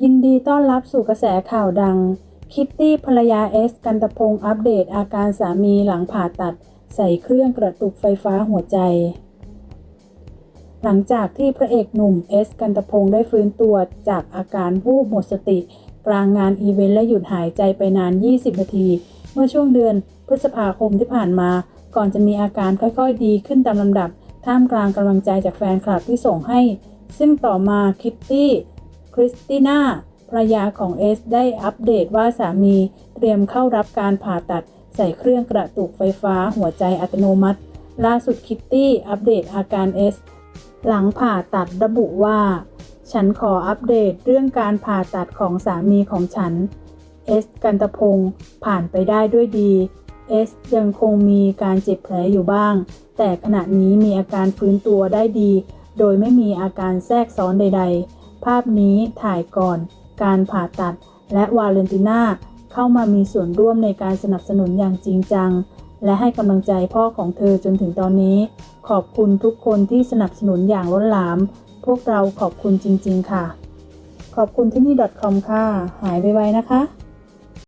ยินดีต้อนรับสู่กระแสข่าวดัง คิตตี้ภรรยาเอส กันตพงศ์อัปเดตอาการสามีหลังผ่าตัด ใส่เครื่องกระตุกไฟฟ้าหัวใจ หลังจากที่พระเอกหนุ่มเอส กันตพงศ์ได้ฟื้นตัวจากอาการวูบหมดสติ กลางงานอีเวนต์และหยุดหายใจไปนาน 20 นาที เมื่อช่วงเดือนพฤษภาคมที่ผ่านมา ก่อนจะมีอาการค่อยๆ ดีขึ้นตามลำดับ ท่ามกลางกำลังใจจากแฟนคลับที่ส่งให้ ซึ่งต่อมาคิตตี้ คริสติน่าภรรยาของเอส ได้อัปเดตว่าสามีเตรียมเข้ารับการผ่าตัด ใส่เครื่องกระตุกไฟฟ้าหัวใจอัตโนมัติ ล่าสุดคิตตี้อัปเดตอาการเอส หลังผ่าตัดระบุว่า ฉันขออัปเดตเรื่องการผ่าตัดของสามีของฉัน เอส กันตพงศ์ผ่านไปได้ด้วยดีเอสยังคงมีการเจ็บแผลอยู่บ้าง แต่ขณะนี้มีอาการฟื้นตัวได้ดี โดยไม่มีอาการแทรกซ้อนใด ๆ ภาพนี้ถ่ายก่อนการผ่าตัด และวาเลนติน่าเข้ามามีส่วนร่วมในการสนับสนุนอย่างจริงจัง และให้กำลังใจพ่อของเธอจนถึงตอนนี้ ขอบคุณทุกคนที่สนับสนุนอย่างล้นหลาม พวกเราขอบคุณจริง ๆ ค่ะ ขอบคุณที่นี่ .com ค่ะ หายไวๆนะคะ